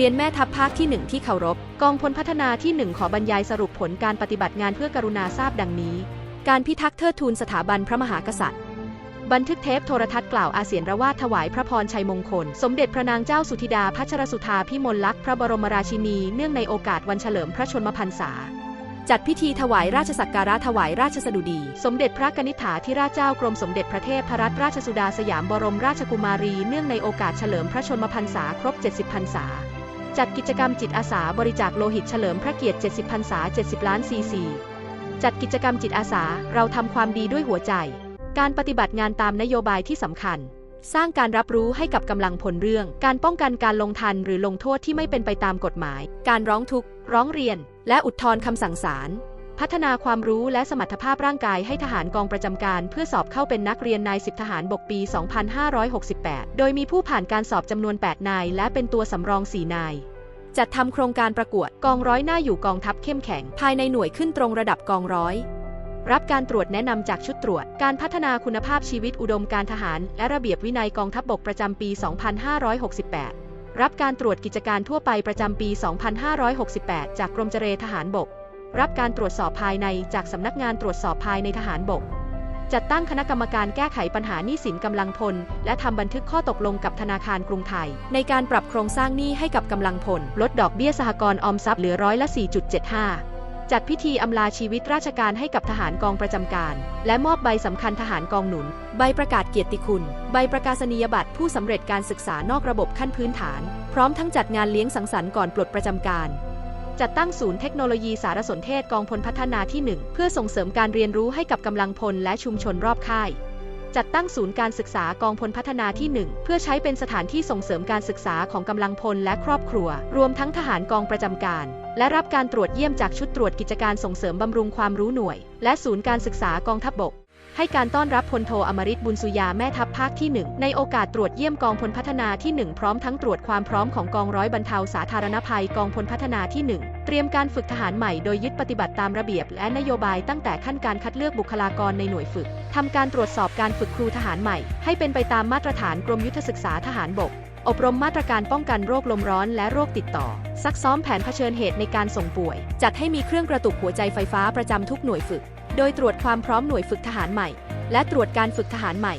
เรียนแม่ทัพภาคที่ 1 ที่เคารพ กองพลพัฒนาที่ 1 ขอบรรยายสรุปผลการปฏิบัติงานเพื่อกรุณาทราบดังนี้ การพิทักษ์เทิดทูนสถาบันพระมหากษัตริย์ บันทึกเทปโทรทัศน์กล่าวอาเสียนระวาดถวายพระพรชัยมงคล สมเด็จพระนางเจ้าสุธิดาพัชรสุธาพิมลลักษณ์พระบรมราชินี เนื่องในโอกาสวันเฉลิมพระชนมพรรษาจัดพิธีถวายราชสักการะถวายราชสดุดี สมเด็จพระกนิษฐาธิราชเจ้ากรมสมเด็จพระเทพรัตนราชสุดาสยามบรมราชกุมารี เนื่องในโอกาสเฉลิมพระชนมพรรษาครบ 70 พรรษา จัดกิจกรรมจิตอาสาบริจาคโลหิตเฉลิมพระเกียรติ 70พรรษา 70 ล้านซีซี จัดกิจกรรมจิตอาสาเราทำความดีด้วยหัวใจ การปฏิบัติงานตามนโยบายที่สำคัญ สร้างการรับรู้ให้กับกำลังพลเรื่อง การป้องกันการลงทันหรือลงโทษที่ไม่เป็นไปตามกฎหมาย การร้องทุกข์ ร้องเรียน และอุทธรณ์คำสั่งศาล พัฒนาความรู้และสมรรถภาพร่างกายให้ทหารกองประจำการ เพื่อสอบเข้าเป็นนักเรียนนายสิบทหารบกปี 2568 โดยมีผู้ผ่านการสอบจำนวน 8 นาย และเป็นตัวสำรอง 4 นาย จัดทำโครงการประกวดกองร้อยหน้าอยู่กองทัพเข้มแข็ง ภายในหน่วยขึ้นตรงระดับกองร้อย รับการตรวจแนะนำจากชุดตรวจ การพัฒนาคุณภาพชีวิตอุดมการทหาร และระเบียบวินัยกองทัพบบกประจำปี 2568 รับการตรวจกิจการทั่วไปประจำปี 2568 จากกรมเจรทหารบก รับการตรวจสอบภายในจากสำนักงานตรวจสอบภายในทหารบก จัดตั้งคณะกรรมการแก้ไขปัญหาหนี้สินกำลังพล และทำบันทึกข้อตกลงกับธนาคารกรุงไทย ในการปรับโครงสร้างหนี้ให้กับกำลังพล ลดดอกเบี้ยสหกรณ์ออมทรัพย์เหลือร้อยละ 4.75จัดพิธีอำลาชีวิตราชการให้กับทหารกองประจำการ และมอบใบสำคัญทหารกองหนุน ใบประกาศเกียรติคุณ ใบประกาศนียบัตรผู้สำเร็จการศึกษานอกระบบขั้นพื้นฐาน พร้อมทั้งจัดงานเลี้ยงสังสรรค์ก่อนปลดประจำการ จัดตั้งศูนย์เทคโนโลยีสารสนเทศกองพลพัฒนาที่ 1 เพื่อส่งเสริมการเรียนรู้ให้กับกำลังพลและชุมชนรอบค่าย จัดตั้งศูนย์การศึกษากองพลพัฒนาที่ 1 เพื่อใช้เป็นสถานที่ส่งเสริมการศึกษาของกำลังพลและครอบครัว รวมทั้งทหารกองประจำการ และรับการตรวจเยี่ยมจากชุดตรวจกิจการส่งเสริมบำรุงความรู้หน่วย และศูนย์การศึกษากองทัพบบก ให้การต้อนรับพลโทอมริตบุญสุยาแม่ทัพภาคที่ 1 ในโอกาสตรวจเยี่ยมกองพลพัฒนาที่ 1 พร้อมทั้งตรวจความพร้อมของกองร้อยบรรเทาสาธารณภัยกองพลพัฒนาที่ 1 เตรียมการฝึกทหารใหม่โดยยึดปฏิบัติตามระเบียบและนโยบายตั้งแต่ขั้นการคัดเลือกบุคลากรในหน่วยฝึกทำการตรวจสอบการฝึกครูทหารใหม่ ให้เป็นไปตามมาตรฐานกรมยุทธศึกษาทหารบกอบรมมาตรการป้องกันโรคลมร้อนและโรคติดต่อ ซักซ้อมแผนเผชิญเหตุในการส่งป่วย จัดให้มีเครื่องกระตุกหัวใจไฟฟ้าประจำทุกหน่วยฝึก โดยตรวจความพร้อมหน่วยฝึกทหารใหม่ และตรวจการฝึกทหารใหม่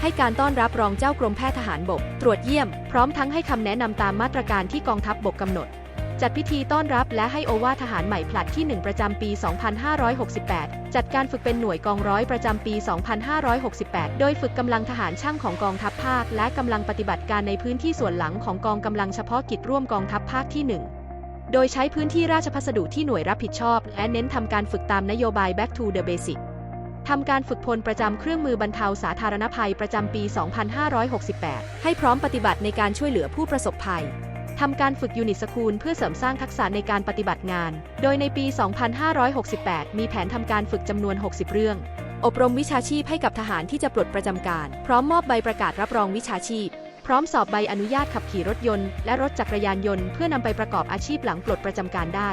ให้การต้อนรับรองเจ้ากรมแพทย์ทหารบก ตรวจเยี่ยม พร้อมทั้งให้คำแนะนำตามมาตรการที่กองทัพบบกกำหนด จัดพิธีต้อนรับและให้โอวาททหารใหม่ผลัดที่ 1 ประจำปี 2568 จัดการฝึกเป็นหน่วยกองร้อยประจำปี 2568 โดยฝึกกำลังทหารช่างของกองทัพภาค และกำลังปฏิบัติการในพื้นที่ส่วนหลังของกองกำลังเฉพาะกิจร่วมกองทัพภาคที่ 1 โดยใช้พื้นที่ราชพัสดุที่หน่วยรับผิดชอบ และเน้นทำการฝึกตามนโยบาย Back to the Basic ทำการฝึกพลประจำเครื่องมือบรรเทาสาธารณภัยประจำปี 2568 ให้พร้อมปฏิบัติในการช่วยเหลือผู้ประสบภัย ทำการฝึกยูนิตสคูลเพื่อเสริมสร้างทักษะในการปฏิบัติงาน โดยในปี 2568 มีแผนทำการฝึกจำนวน 60 เรื่อง อบรมวิชาชีพให้กับทหารที่จะปลดประจำการ พร้อมมอบใบประกาศรับรองวิชาชีพ พร้อมสอบใบอนุญาตขับขี่รถยนต์และรถจักรยานยนต์เพื่อนำไปประกอบอาชีพหลังปลดประจำการได้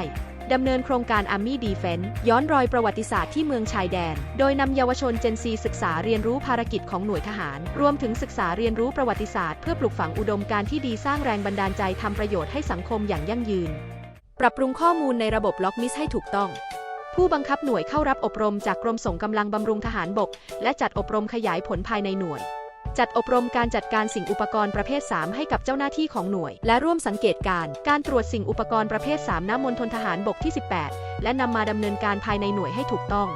ดำเนินโครงการ Army Defense ย้อนรอยประวัติศาสตร์ที่เมืองชายแดน โดยนำเยาวชน Gen Z ศึกษาเรียนรู้ภารกิจของหน่วยทหาร รวมถึงศึกษาเรียนรู้ประวัติศาสตร์เพื่อปลูกฝังอุดมการณ์ที่ดีสร้างแรงบันดาลใจทำประโยชน์ให้สังคมอย่างยั่งยืน ปรับปรุงข้อมูลในระบบล็อกมิสให้ถูกต้อง ผู้บังคับหน่วยเข้ารับอบรมจากกรมส่งกำลังบำรุงทหารบก และจัดอบรมขยายผลภายในหน่วย จัดอบรมการจัดการสิ่งอุปกรณ์ประเภท 3 ให้กับเจ้าหน้าที่ของหน่วย และร่วมสังเกตการการตรวจสิ่งอุปกรณ์ประเภท3น้ำมณฑลทหารบกที่ 18 และนำมาดำเนินการภายในหน่วยให้ถูกต้อง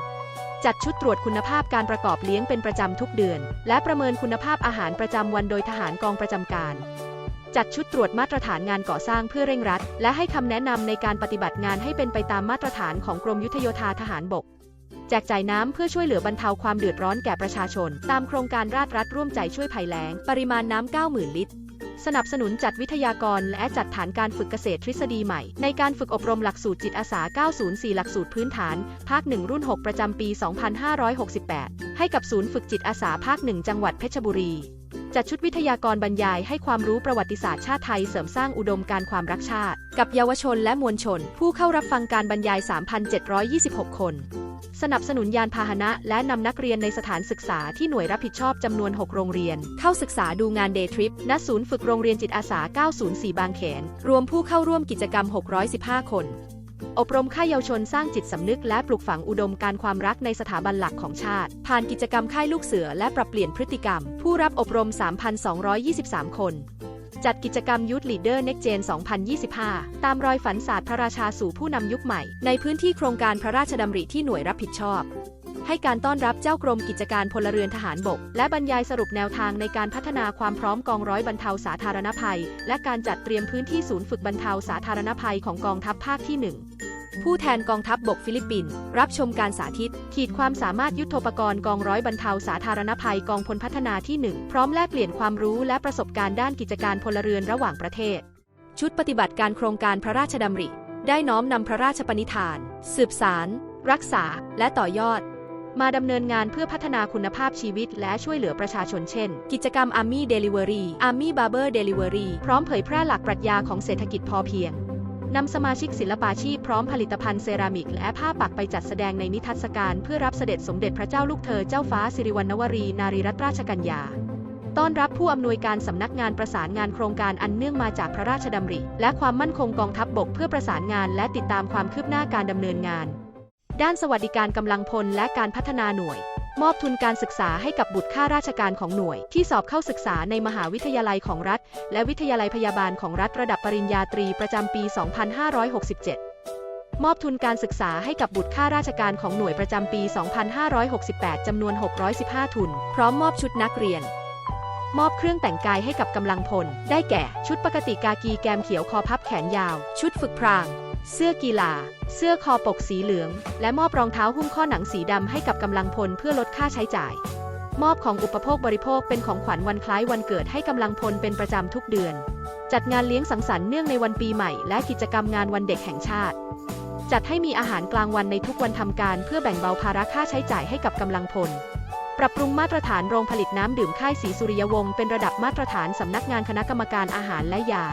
จัดชุดตรวจคุณภาพการประกอบเลี้ยงเป็นประจำทุกเดือน และประเมินคุณภาพอาหารประจำวันโดยทหารกองประจำการ จัดชุดตรวจมาตรฐานงานก่อสร้างเพื่อเร่งรัด และให้คำแนะนำในการปฏิบัติงานให้เป็นไปตามมาตรฐานของกรมยุทธโยธาทหารบก แจกจ่ายน้ำเพื่อช่วยเหลือบรรเทาความเดือดร้อนแก่ประชาชน ตามโครงการราชรัฐร่วมใจช่วยภัยแล้ง ปริมาณน้ำ 90,000 ลิตร สนับสนุนจัดวิทยากรและจัดฐานการฝึกเกษตรทฤษฎีใหม่ ในการฝึกอบรมหลักสูตรจิตอาสา 904 หลักสูตรพื้นฐาน ภาค 1 รุ่น 6 ประจำปี 2568 ให้กับศูนย์ฝึกจิตอาสาภาค 1 จังหวัดเพชรบุรีจัดชุดวิทยากรบรรยายให้ความรู้ประวัติศาสตร์ชาติไทยเสริมสร้างอุดมการณ์ความรักชาติ กับเยาวชนและมวลชน ผู้เข้ารับฟังการบรรยาย 3,726 คน สนับสนุนยานพาหนะและนำนักเรียนในสถานศึกษาที่หน่วยรับผิดชอบจำนวน 6 โรงเรียน เข้าศึกษาดูงานเดย์ทริปณศูนย์ฝึกโรงเรียนจิตอาสา 904 บางแขน รวมผู้เข้าร่วมกิจกรรม 615 คน อบรมค่ายเยาวชนสร้างจิตสำนึกและปลูกฝังอุดมการความรักในสถาบันหลักของชาติ ผ่านกิจกรรมค่ายลูกเสือและปรับเปลี่ยนพฤติกรรม ผู้รับอบรม 3,223 คน จัดกิจกรรมยุทธ์ลีเดอร์เน็กเจน 2025 ตามรอยฝันศาสตร์พระราชาสู่ผู้นำยุคใหม่ ในพื้นที่โครงการพระราชดำริที่หน่วยรับผิดชอบ ให้การต้อนรับเจ้ากรมกิจการพลเรือนทหารบก และบรรยายสรุปแนวทางในการพัฒนาความพร้อมกองร้อยบรรเทาสาธารณภัย และการจัดเตรียมพื้นที่ศูนย์ฝึกบรรเทาสาธารณภัยของกองทัพภาคที่ 1 ผู้แทนกองทัพบบกฟิลิปปินส์รับชมการสาธิต ขีดความสามารถยุทธปกรณ์กองร้อยบรรเทาสาธารณภัยกองพลพัฒนาที่ 1 พร้อมแลกเปลี่ยนความรู้และประสบการณ์ด้านกิจการพลเรือนระหว่างประเทศ ชุดปฏิบัติการโครงการพระราชดำริ ได้น้อมนำพระราชปณิธาน สืบสาร รักษา และต่อยอด มาดำเนินงานเพื่อพัฒนาคุณภาพชีวิตและช่วยเหลือประชาชนเช่น กิจกรรม Army Delivery Army Barber Delivery พร้อมเผยแพร่หลักปรัชญาของเศรษฐกิจพอเพียง นำสมาชิกศิลปาชีพพร้อมผลิตภัณฑ์เซรามิก และผ้าปักไปจัดแสดงในนิทรรศการเพื่อรับเสด็จสมเด็จพระเจ้าลูกเธอเจ้าฟ้าสิริวัณณวรีนารีรัตนราชกัญญาต้อนรับผู้อำนวยการสำนักงานประสานงานโครงการอันเนื่องมาจากพระราชดำริ และความมั่นคงกองทัพบบกเพื่อประสานงานและติดตามความคืบหน้าการดำเนินงาน ด้านสวัสดิการกำลังพลและการพัฒนาหน่วย มอบทุนการศึกษาให้กับบุตรข้าราชการของหน่วย ที่สอบเข้าศึกษาในมหาวิทยาลัยของรัฐ และวิทยาลัยพยาบาลของรัฐระดับปริญญาตรีประจำปี 2567 มอบทุนการศึกษาให้กับบุตรข้าราชการของหน่วยประจำปี 2568 จำนวน 615 ทุน พร้อมมอบชุดนักเรียนมอบเครื่องแต่งกายให้กับกำลังพล ได้แก่ ชุดปกติกากีแกมเขียวคอพับแขนยาว ชุดฝึกพราง เสื้อกีฬา เสื้อคอปกสีเหลือง และมอบรองเท้าหุ้มข้อหนังสีดำให้กับกำลังพลเพื่อลดค่าใช้จ่าย มอบของอุปโภคบริโภคเป็นของขวัญวันคล้ายวันเกิดให้กำลังพลเป็นประจำทุกเดือน จัดงานเลี้ยงสังสรรค์เนื่องในวันปีใหม่ และกิจกรรมงานวันเด็กแห่งชาติ จัดให้มีอาหารกลางวันในทุกวันทำการเพื่อแบ่งเบาภาระค่าใช้จ่ายให้กับกำลังพลปรับปรุงมาตรฐานโรงผลิตน้ำดื่มค่ายศรีสุริยวงศ์เป็นระดับมาตรฐานสำนักงานคณะกรรมการอาหารและยา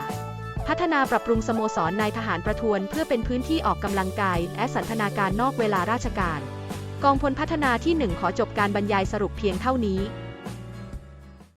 พัฒนาปรับปรุงสโมสรนายทหารประทวนเพื่อเป็นพื้นที่ออกกำลังกายและสันทนาการนอกเวลาราชการ กองพลพัฒนาที่ 1 ขอจบการบรรยายสรุปเพียงเท่านี้